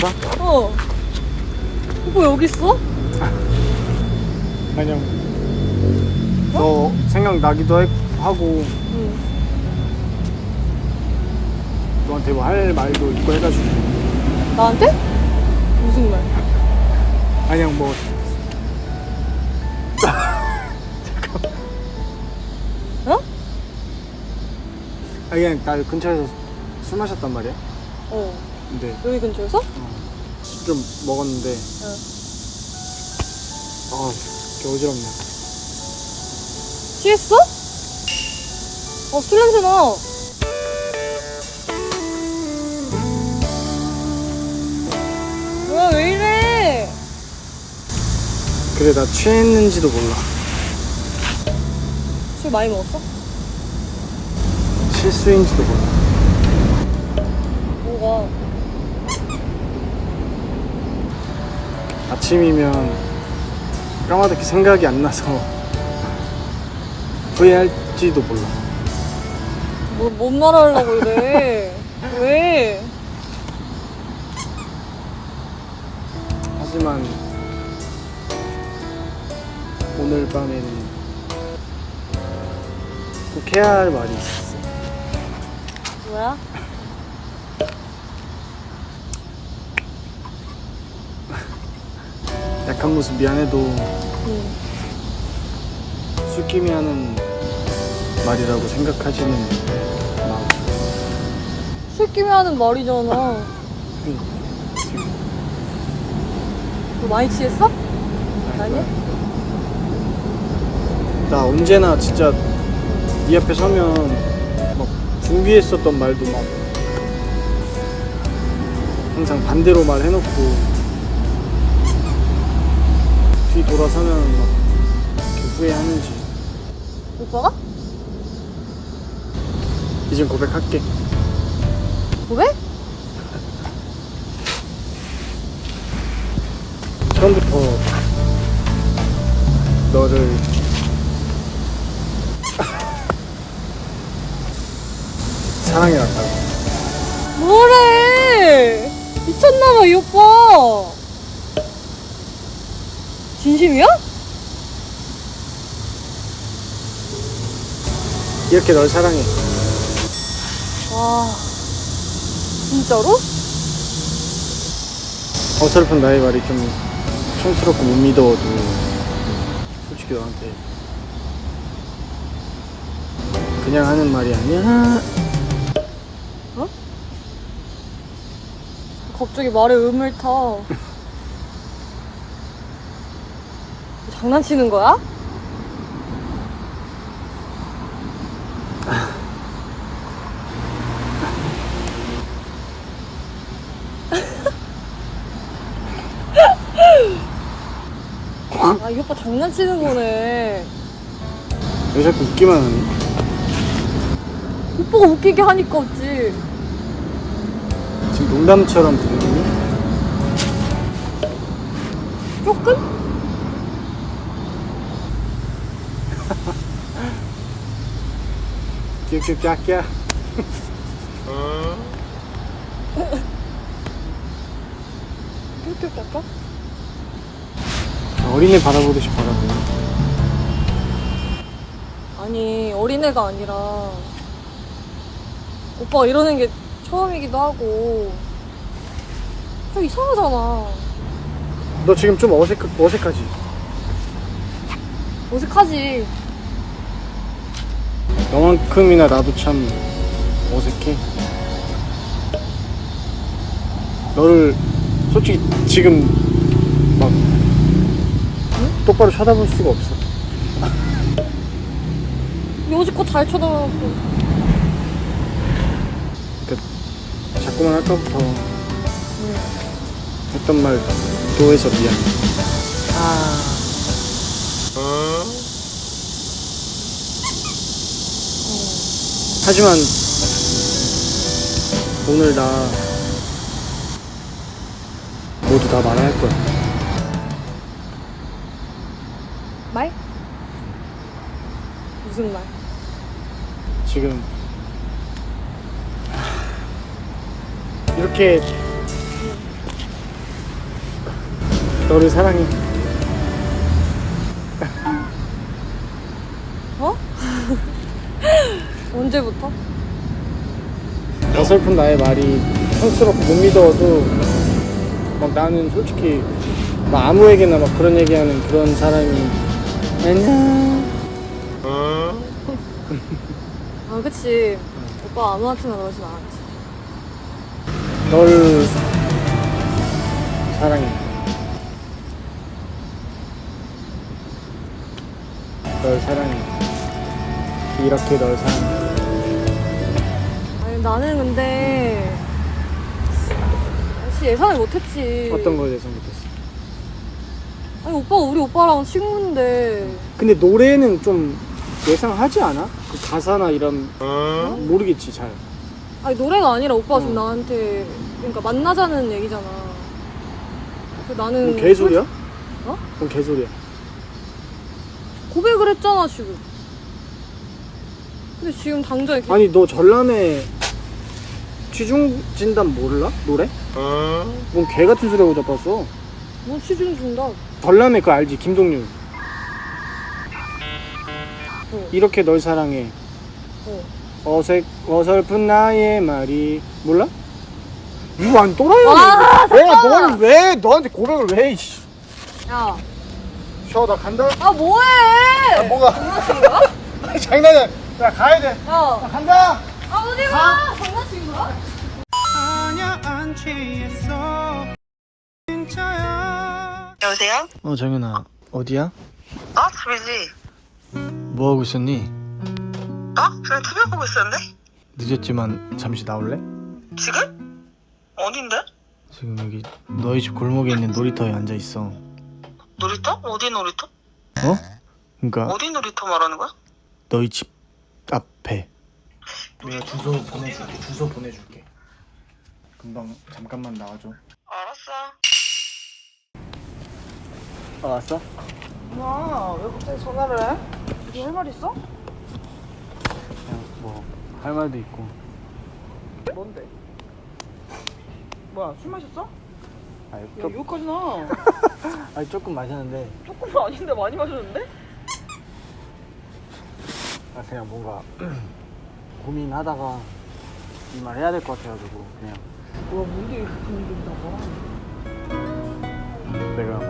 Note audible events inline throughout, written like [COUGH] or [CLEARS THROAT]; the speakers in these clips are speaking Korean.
봤어? 어. 오빠 여기 있어? 그냥 너 생각나기도 해- 하고 응. 너한테 뭐 할 말도 있고 해가지고 나한테? 무슨 말? [LAUGHS] 그냥 뭐 [LAUGHS] 어? 아니 그냥 나 근처에서 술 마셨단 말이야 어. 근데 여기 근처에서? 좀 먹었는데 응. 아 개어지럽네 취했어? 어, 술 냄새 나. 뭐야, 왜 이래? 그래 나 취했는지도 몰라 술 많이 먹었어? 실수인지도 몰라 아침이면 까마득히 생각이 안 나서 후회할지도 몰라 뭐, 뭔말 하려고 이래? 왜? 하지만 오늘 밤에는 꼭 해야 할 말이 있어 뭐야? 약한 모습 미안해도 응. 술김이 하는 말이라고 생각하지는 마 술김이 하는 말이잖아. 너 많이 취했어? 아니야? 나 언제나 진짜 네 앞에 서면 막 준비했었던 말도 막 항상 반대로 말해놓고 뒤 돌아서면 막 이렇게 후회하는지 오빠가? 이젠 고백할게 고백? [LAUGHS] 처음부터 너를 [LAUGHS] 사랑해 왔다고 뭐래? 미쳤나봐, 이 오빠. 진심이야? 이렇게 널 사랑해 와, 진짜로? 어설픈 나의 말이 좀 촌스럽고 못 믿어도 솔직히 너한테 그냥 하는 말이 아니야 갑자기 말에 음을 타. [LAUGHS] 장난치는 거야? 아, 이 오빠 장난치는 거네. 왜 자꾸 웃기만 하니? 오빠가 웃기게 하니까 웃지. 지금 농담처럼 들리니? 조금? 큐큐 깍깍 뀨뀨 깎아? 어린애 바라보듯이 바라보네. 아니 어린애가 아니라 오빠가 이러는 게 처음이기도 하고. 좀 이상하잖아. 너 지금 좀 어색, 어색하지? 어색하지 너만큼이나 나도 참 어색해. 너를 솔직히 지금 막 똑바로 쳐다볼 수가 없어. [LAUGHS] 여지껏 잘 쳐다보고 자꾸만 아까부터 했던 말또 해서 미안해 아 하지만 오늘 나 모두 다 말할 거야 말? 무슨 말? 지금 이렇게 너를 사랑해. 언제부터? 어설픈 나의 말이 촌스럽고 못 믿어도 막 나는 솔직히 막 아무에게나 막 그런 얘기하는 그런 사람이 안녕. 아 그치 오빠 아무한테나 그러진 않았지 널 사랑해. 널 사랑해. 이렇게 널 사랑해. 아니 나는 근데 역시 예상을 못했지 어떤 걸 예상 못했어? 아니 오빠가 우리 오빠랑 친구인데 근데 노래는 좀 예상하지 않아? 그 가사나 이런 모르겠지 잘. 아니 노래가 아니라 오빠가 어. 지금 나한테 그러니까 만나자는 얘기잖아 그 나는 뭐 개소리야? 어? 그럼 개소리야. 고백을 했잖아 지금 근데 지금 당장 이렇게 아니 너 전람회 취중 진단 몰라? 노래? 뭔 개 같은 소리 하고 잡았어. 뭐 취중 준다 전람회 그거 알지? 김동률. 어. 이렇게 널 사랑해. 어. 어색 어설픈 나의 말이 몰라? 이거 안 또라이야? 아, 왜뭘 왜 너한테 고백을 왜? 이씨. 야, 쉬어 나 간다. 아 뭐해? 아, 뭐가? 거야? [LAUGHS] 장난이야. 야 가야 돼. 야, 나 간다. 아 어디 가? 장난치는 거야? 취했어 여보세요? 어 정연아 어디야? 어? 집이지? 뭐 하고 있었니? 어? 그냥 TV 보고 있었는데? 늦었지만 잠시 나올래? 지금? 어딘데? 지금 여기 너희 집 골목에 있는 놀이터에 앉아 있어. 놀이터? 어디 놀이터? 어? 그러니까 어디 놀이터 말하는 거야? 너희 집 앞에. 내가 주소 보내줄게. 주소 보내줄게. 금방 잠깐만 나와줘. 알았어 아 왔어? 뭐야 왜 갑자기 전화를 해? 너 할 말 있어? 그냥 뭐 할 말도 있고. 뭔데? 뭐야 술 마셨어? 아니, 야 조, 이거까지 나 아니 조금 마셨는데 조금은 아닌데 많이 마셨는데? 아 그냥 뭔가 [CLEARS THROAT] 고민하다가 이 말 해야 될 것 같아가지고 그냥 와 뭔데 이렇게 분위기다 내가.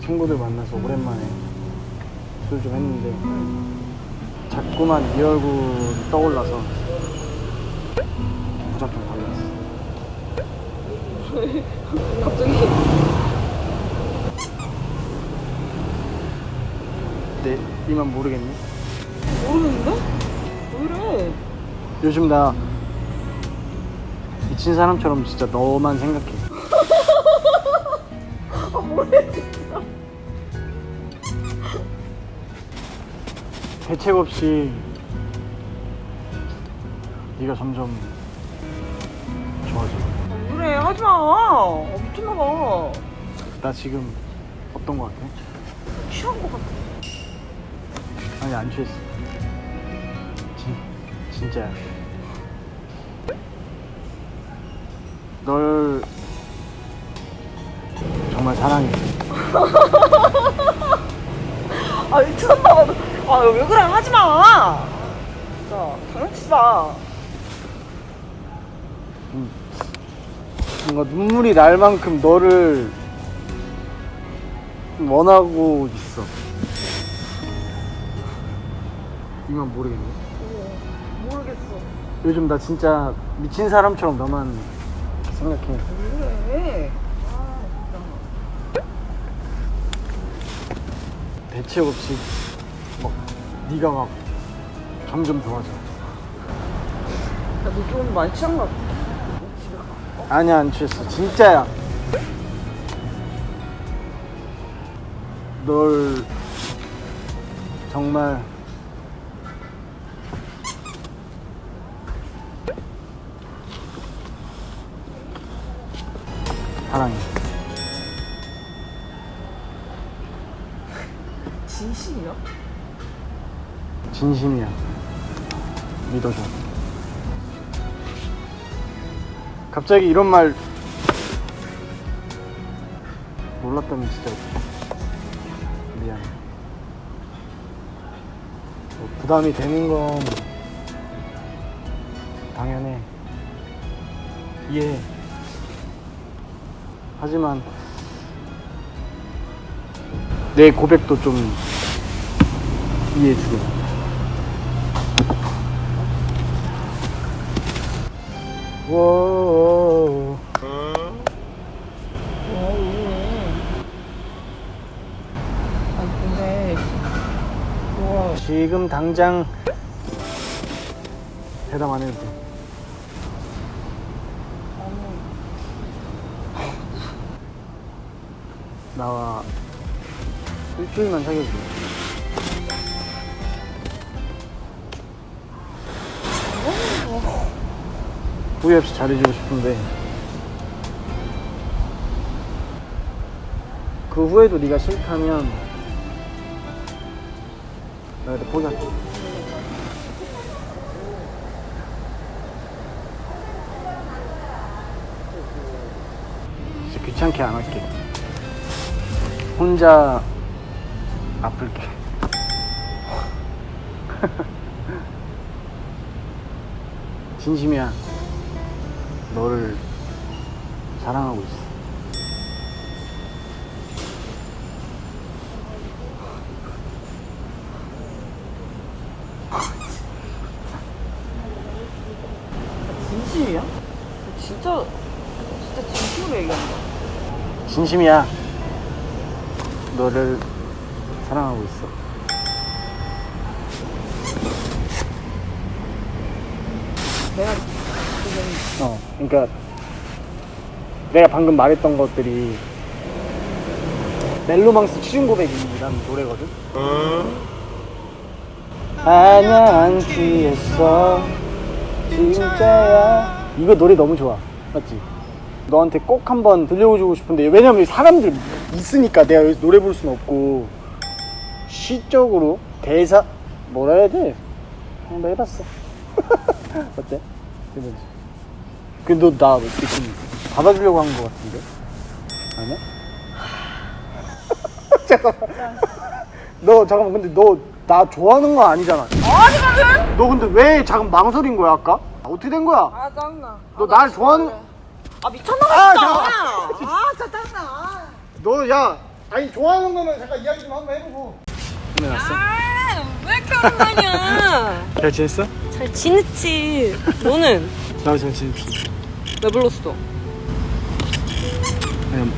친구들 만나서 오랜만에 술 좀 했는데 자꾸만 네 얼굴이 떠올라서 무작정 걸렸어. [LAUGHS] 갑자기 내 이만 모르겠니? 모르겠는데? 왜 이래 요즘 나 미친 사람처럼 진짜 너만 생각해. [LAUGHS] 아 뭐래 진짜 대책 없이 네가 점점 좋아져. 아, 그래 하지마 어, 미쳤나봐 나 지금 어떤 거 같아? 취한 거 같아 아니 안 취했어. 진 진짜야. 널 정말 사랑해. [LAUGHS] 아 미쳤나 봐 아왜 그래 하지 마 진짜 장난치지 마 뭔가 눈물이 날 만큼 너를 원하고 있어. 이만 모르겠네. 모르겠어 요즘 나 진짜 미친 사람처럼 너만 생각해. 왜 아 진짜 대책 없이 막 네가 막 점점 좋아져. 야너 좀 많이 취한 거 같아 집에 가 아니야 안 취했어. 진짜야. 널 정말 사랑해. 진심이야? 진심이야. 믿어줘. 갑자기 이런 말 몰랐다면 진짜 미안해. 뭐 부담이 되는 건 당연해. 이해해. 하지만 내 고백도 좀 이해해주게. 워. 아니 근데 뭐 지금 당장 대답 안 해도 돼. 나와 일주일만 사귀어줘. 후회 없이 잘해주고 싶은데 그 후에도 네가 싫다면 나 그때 포기할게. 귀찮게 안 할게. 혼자 아플게. [LAUGHS] 진심이야. 너를 사랑하고 있어. 진심이야? 진짜 진짜 진심으로 얘기한다. 진심이야. 너를 사랑하고 있어. 내가 어, 그러니까 내가 방금 말했던 것들이 멜로망스 취중 고백이라는 노래거든. 안 취했어 진짜야 이거 노래 너무 좋아 맞지? 너한테 꼭 한번 들려주고 싶은데 왜냐면 사람들 있으니까 내가 여기서 노래 부를 순 없고 시적으로 대사 뭐라 해야 돼? 한번 해봤어 [LAUGHS] 어때? 괜찮지? 근데 너나 지금 받아주려고 한 거 같은데? 아니야? [LAUGHS] 잠깐만. 너 잠깐만 근데 너 나 좋아하는 거 아니잖아. 아니거든. 너 근데 왜 잠깐 망설인 거야 아까? 어떻게 된 거야? 아 짜증나. 너 날 좋아하는 아 미쳤나 아, 보다. 잠깐만. 아 진짜 짜증나. 너 야 아니 좋아하는 거면 잠깐 이야기 좀 한번 해보고. 끝났어? 왜 이렇게 오랜만이야? [LAUGHS] 잘 지냈어? 잘 지냈지. 너는 나도 잘 지냈어. 왜 불렀어? 그냥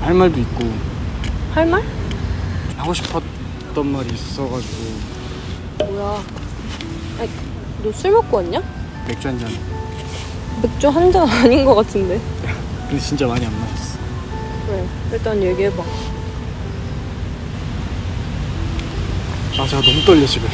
할 말도 있고 할 말? 하고 싶었던 말이 있어가지고 뭐야? 아니, 너술 먹고 왔냐? 맥주 한 잔. 맥주 한 잔 아닌 것 같은데. 근데 진짜 많이 안 마셨어. 일단 얘기해봐. 아 제가 너무 떨려 지금.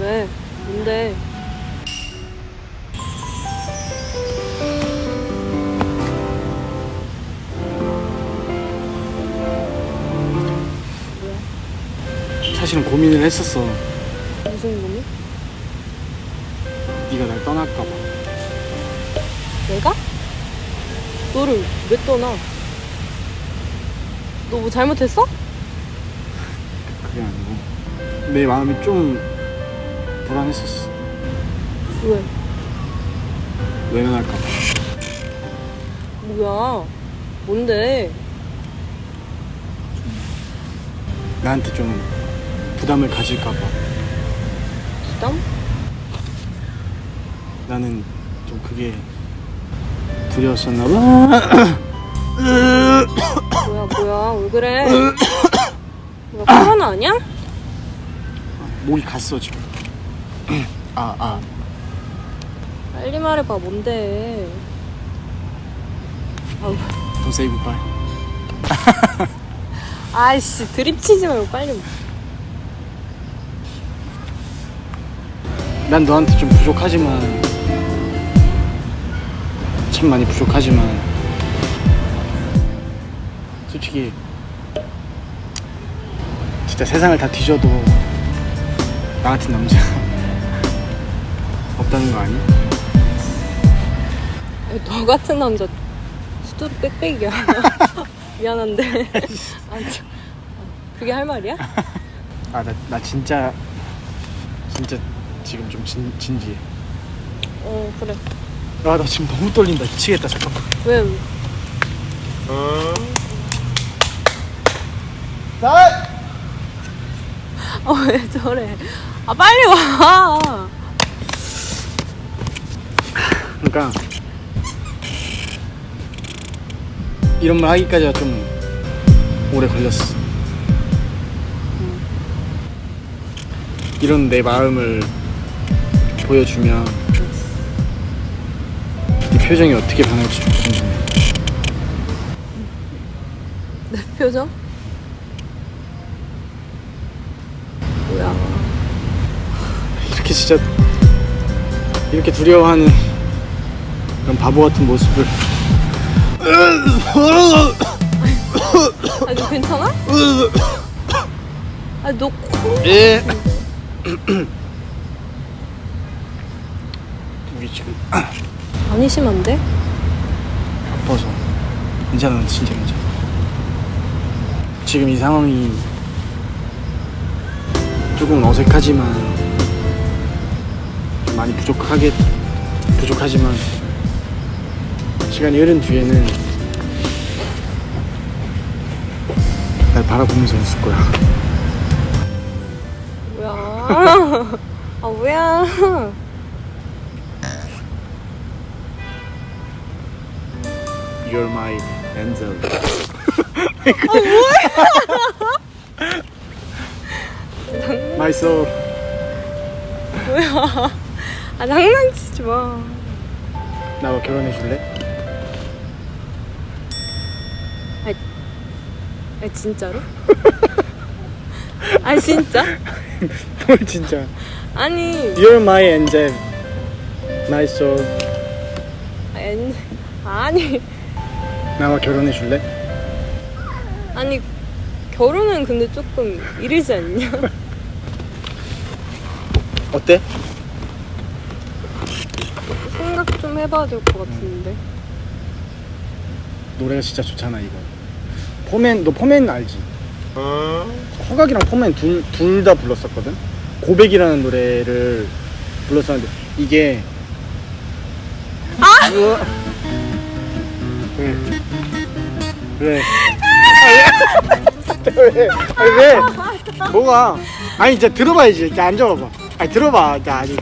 왜? 뭔데? 사실은 고민을 했었어. 무슨 고민? 네가 날 떠날까봐. 내가? 너를 왜 떠나? 너 뭐 잘못했어? 그게 아니고 내 마음이 좀 불안했었어. 왜? 외면할까 봐. 뭐야? 뭔데? 나한테 좀 부담을 가질까 봐. 부담? 나는 좀 그게 두려웠었나 봐. [CLEARS THROAT] 뭐야 뭐야 왜 그래? [COUGHS] 뭐야 코로나 아니야? 목이 갔어 지금. [COUGHS] 아 아. 빨리 말해봐 뭔데? 아우, Don't say goodbye. [LAUGHS] 아이씨 드립 치지 말고 빨리 난 너한테 좀 부족하지만 참 많이 부족하지만 솔직히 진짜 세상을 다 뒤져도 나 같은 남자 [LAUGHS] 없다는 거 아니? 너 같은 남자 수두룩 빽빽이야. [LAUGHS] 미안한데. [LAUGHS] 아, 참. 그게 할 말이야? 아 나 나 진짜 진짜 지금 좀 진, 진지해 어 그래. 아 나 지금 너무 떨린다 미치겠다 잠깐만 왜? 왜? 자! 아왜 저래? 아 빨리 와. 그러니까 이런 말 하기까지가 좀 오래 걸렸어 이런 내 마음을 보여주면 이 표정이 어떻게 변할지 좀 궁금해 내 표정? 뭐야? 이렇게 진짜 이렇게 두려워하는 그런 바보 같은 모습을 아니 너 괜찮아? 아니 너 코? 예. 우리 지금 많이 심한데? 아파서 괜찮아 진짜 괜찮아 지금 이 상황이 조금 어색하지만 좀 많이 부족하게 부족하지만 시간이 흐른 뒤에는 날 바라보면서 웃을 거야 뭐야? [LAUGHS] 아 뭐야? You're my angel My [LAUGHS] soul 뭐야? 아 장난치지 마. 나와 결혼해 줄래? 아 진짜로? [LAUGHS] 아 진짜? [LAUGHS] 뭘 진짜 아니 You're my angel My soul 아니 아니 나와 결혼해 줄래? 아니 결혼은 근데 조금 이르지 않냐? [LAUGHS] 어때? 생각 좀 해봐야 될 것 같은데. 노래가 진짜 좋잖아 이거 포맨 너 포맨 알지? 허각이랑 포맨 둘둘다 불렀었거든 고백이라는 노래를 불렀었는데 이게 아! 왜? 왜? [LAUGHS] 왜? 왜? 뭐가? 아니 진짜 들어봐야지 이제 앉아봐봐 아니 들어봐 나 아직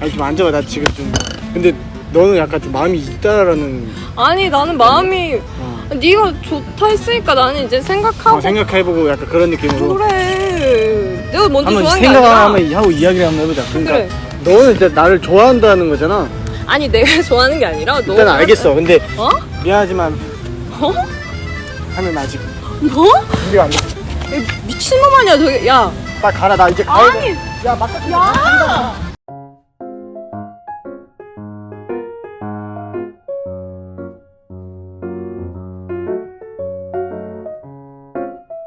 아니 좀 앉아봐 나 지금 좀 근데 너는 약간 좀 마음이 있다라는 아니 나는 마음이 어. 네가 좋다 했으니까 나는 이제 생각하고 어, 생각해보고 약간 그런 느낌으로 그래. 내가 먼저 한번 좋아한 게 생각 아니라. 한번 하고 이야기를 한번 해보자. 그러니까 그래. 너는 진짜 나를 좋아한다는 거잖아. 아니 내가 [LAUGHS] 좋아하는 게 아니라 너. 일단 알겠어. 근데 어? 미안하지만 어? 하면 아직 뭐? 준비가 안 돼. 야, 미친놈 아니야 너. 야. 나 가라. 나 이제 가야 돼. 아니. 야, 막까 야.